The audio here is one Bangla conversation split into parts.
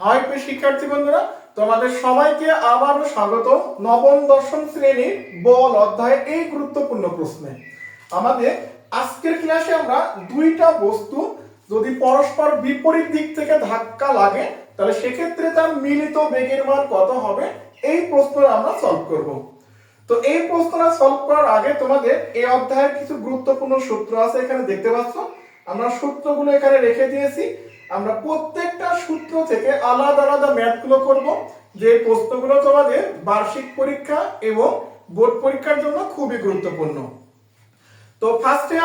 হাই শিক্ষার্থী বন্ধুরা, তোমাদের সবাইকে আবারও স্বাগত। নবম, দশম শ্রেণির বল অধ্যায় এই গুরুত্বপূর্ণ প্রশ্নে। আমাদের আজকের ক্লাসে আমরা দুইটা বস্তু যদি পরস্পর বিপরীত দিক থেকে ধাক্কা লাগে, তাহলে সেক্ষেত্রে তার মিলিত বেগের মান কত হবে? এই প্রশ্নটা আমরা সলভ করব। তো এই প্রশ্নটা সলভ করার আগে তোমাদের এই অধ্যায়ের কিছু গুরুত্বপূর্ণ সূত্র আছে এখানে দেখতে পাচ্ছ। আমরা সূত্রগুলো এখানে রেখে দিয়েছি। আমরা প্রত্যেকটা সূত্র থেকে আলাদা আলাদা ম্যাথগুলো করব। যে প্রশ্নগুলো তোমাদের বার্ষিক পরীক্ষা এবং বোর্ড পরীক্ষার জন্য খুবই গুরুত্বপূর্ণ। তো ফার্স্টে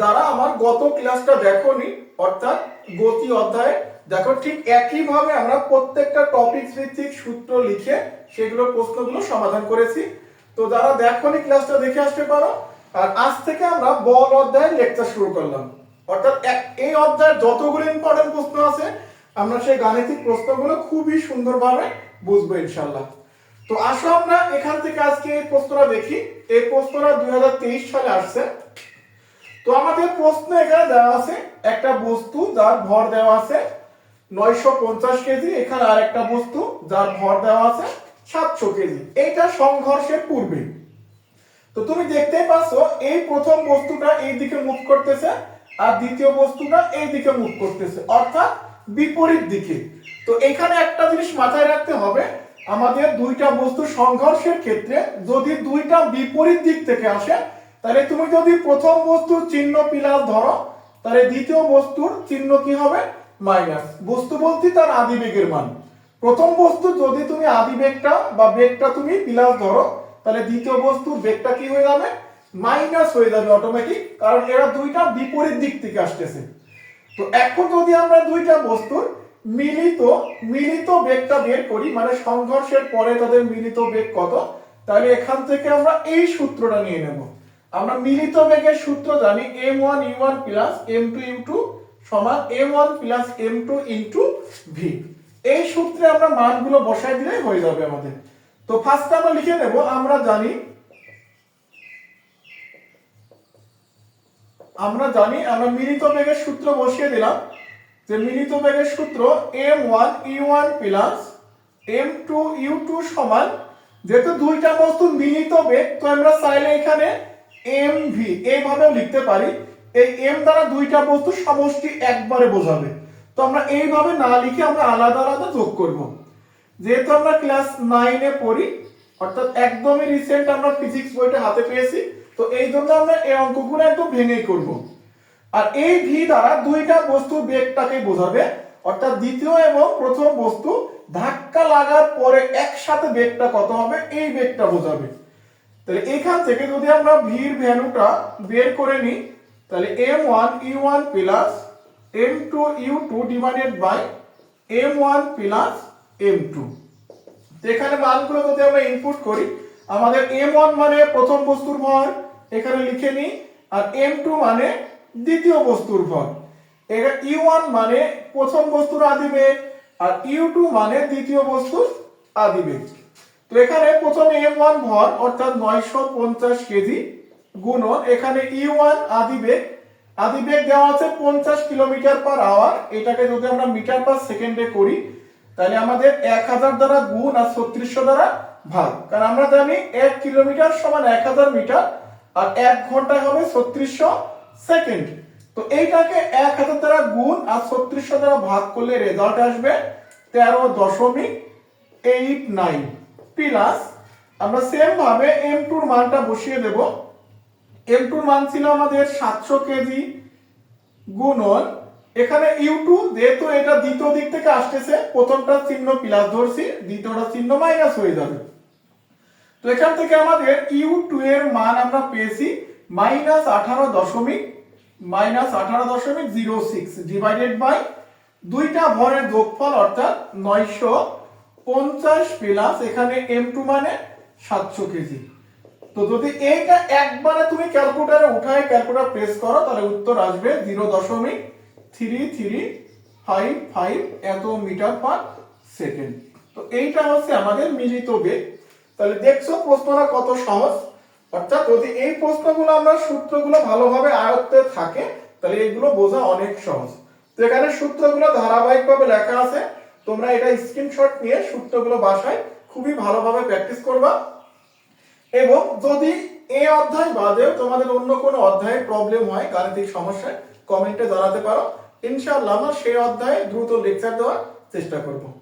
যারা আমার গত ক্লাসটা দেখোনি, অর্থাৎ গতি অধ্যায়ে, দেখো ঠিক একইভাবে আমরা প্রত্যেকটা টপিক ভিত্তিক সূত্র লিখে সেগুলো প্রশ্নগুলো সমাধান করেছি। তো যারা দেখোনি ক্লাসটা দেখে আসতে পারো। আর আজ থেকে আমরা বল অধ্যায়ের লেকচার শুরু করলাম। অর্থাৎ এই অধ্যায়ের যতগুলো ইম্পর্টেন্ট প্রশ্ন আছে, আমরা সেই গাণিতিক প্রশ্নগুলো খুবই সুন্দরভাবে বুঝব ইনশাল্লাহ তো আসো আমরা এখান থেকে আজকে এই প্রশ্নটা দেখি। এই প্রশ্নটা দুই হাজার তেইশ সালে আসছে। তো আমাদের প্রশ্ন এখানে দেওয়া আছে, একটা বস্তু যার ভর দেওয়া আছে নয়শো পঞ্চাশ কেজি, এখানে আর একটা বস্তু যার ভর দেওয়া আছে সাতশো কেজি। এইটা সংঘর্ষের পূর্বে। তো তুমি দেখতেই পাচ্ছ, এই প্রথম বস্তুটা এই দিকে মুভ করতেছে আর দ্বিতীয় বস্তুটা এই দিকে মুভ করতেছে, অর্থাৎ বিপরীত দিকে। তো এখানে একটা জিনিস মাথায় রাখতে হবে, আমাদের দুইটা বস্তু সংঘর্ষের ক্ষেত্রে যদি দুইটা বিপরীত দিক থেকে আসে, তাহলে তুমি যদি প্রথম বস্তুর চিহ্ন প্লাস ধরো, তাহলে দ্বিতীয় বস্তুর চিহ্ন কি হবে? মাইনাস। বস্তু বলতে তার আদি বেগের মান। প্রথম বস্তু যদি তুমি আদি বেগটা বা বেগটা তুমি প্লাস ধরো, তাহলে দ্বিতীয় বস্তুর বেগটা কি হয়ে যাবে? মাইনাস হয়ে যাবে অটোমেটিক কারণ এরা দুইটা বিপরীত দিক থেকে আসতেছে। তো এখন যদি আমরা দুইটা বস্তুর মিলিত মিলিত বেগটা বের করি মানে সংঘর্ষের পরে তাদের মিলিত বেগ কত, তাহলে এখান থেকে আমরা এই সূত্রটা নিয়ে নেব। আমরা মিলিত বেগের সূত্র জানি M one U one plus M two U two সমান M one plus M two into V এই সূত্রে আমরা মানগুলো বসাই দিলেই হয়ে যাবে আমাদের। তো ফার্স্ট আমরা লিখে নেব, আমরা জানি আমরা জানি, আমরা মিলিত বেগের সূত্র বসিয়ে দিলাম যে মিলিত বেগের সূত্র M one U one plus M two U two সমান, যেহেতু দুইটা বস্তু মিলিত বেগ, তো আমরা চাইলে এখানে এম ভি এইভাবেও লিখতে পারি। এই এম দ্বারা দুইটা বস্তু সমষ্টি একবারে বোঝাবে। তো আমরা এইভাবে না লিখে আমরা আলাদা আলাদা যোগ করব। যেহেতু আমরা ক্লাস নাইনে পড়ি, অর্থাৎ একদমই রিসেন্ট আমরা ফিজিক্স বইটা হাতে পেয়েছি তো এই জন্য আমরা এই অঙ্কগুলো একদম ভেঙেই করব। আর এই ভি দ্বারা দুইটা বস্তু বেগটাকে বোঝাবে। অর্থাৎ দ্বিতীয় এবং প্রথম বস্তু ধাক্কা লাগার পরে একসাথে বেগটা কত হবে? এই বেগটা বোঝাবে। তাহলে এখান থেকে যদি আমরা ভির ভ্যালুটা বের করে নিই, তাহলে M one U one plus M two U two divided by M one plus M two. এখানে মানগুলো যদি আমরা ইনপুট করি, আমাদের এম ওয়ান মানে প্রথম বস্তুর ভর এখানে লিখে নিই আর এম টু মানে দ্বিতীয় বস্তুর ভর এখানে ইউ ওয়ান মানে প্রথম বস্তুর আদিবেগ আর ইউ টু মানে দ্বিতীয় বস্তুর আদিবেগ তো এখানে প্রথমে এম ওয়ান ভর, অর্থাৎ নয়শো পঞ্চাশ কেজি গুণন, এখানে ইউ ওয়ান আদিবেগ আদিবেগ দেওয়া আছে পঞ্চাশ কিলোমিটার পার আওয়ার এটাকে যদি আমরা মিটার পার সেকেন্ডে করি, তাহলে আমাদের এক হাজার দ্বারা গুণ আর ছত্রিশশো দ্বারা ভাগ। কারণ আমরা জানি এক কিলোমিটার সমান এক হাজার মিটার আর এক ঘন্টায় হবে ছত্রিশশো সেকেন্ড তো এইটাকে এক হাজার দ্বারা গুণ আর ছত্রিশশো দ্বারা ভাগ করলে রেজাল্ট আসবে তেরো দশমিক এইট নাইন প্লাস আমরা সেম ভাবে এম টুর মানটা বসিয়ে দেব। এম টুর মান ছিল আমাদের সাতশো কেজি গুণন। এখানে ইউ টু যেহেতু এটা দ্বিতীয় দিক থেকে আসতেছে প্রথমটা চিহ্ন প্লাস ধরছি দ্বিতীয়টা চিহ্ন মাইনাস হয়ে যাবে। তো এখান থেকে আমাদের ইউ টু এর মান আমরা পেয়েছি মাইনাস আঠারো দশমিক মাইনাস আঠারো দশমিক জিরো সিক্স ডিভাইডেড বাই দুইটা ভরের যোগফল অর্থাৎ নয়শো পঞ্চাশ প্লাস এখানে এম টু মানে সাতশো কেজি। তো যদি এইটা একবারে তুমি ক্যালকুলেটারে উঠায় ক্যালকুলেটার প্রেস করো, তাহলে উত্তর আসবে জিরো দশমিক থ্রি থ্রি ফাইভ ফাইভ এত মিটার পার সেকেন্ড তো এইটা হচ্ছে আমাদের মিলিত বেগ। তাহলে দেখছ প্রশ্নটা কত সহজ? অর্থাৎ যদি এই প্রশ্নগুলো আমরা সূত্রগুলো ভালোভাবে আয়ত্তে থাকে, তাহলে এগুলো বোঝা অনেক সহজ। তো এখানে সূত্রগুলো ধারাবাহিকভাবে লেখা আছে। তোমরা এটা স্ক্রিনশট নিয়ে সূত্রগুলো বাসায় খুবই ভালোভাবে প্র্যাকটিস করবা। এবং যদি এই অধ্যায় বাদেও তোমাদের অন্য কোনো অধ্যায়ে প্রবলেম হয়, গাণিতিক সমস্যায় কমেন্টে জানাতে পারো। ইনশাআল্লাহ আমরা সেই অধ্যায়ে দ্রুত লেকচার দেওয়ার চেষ্টা করব।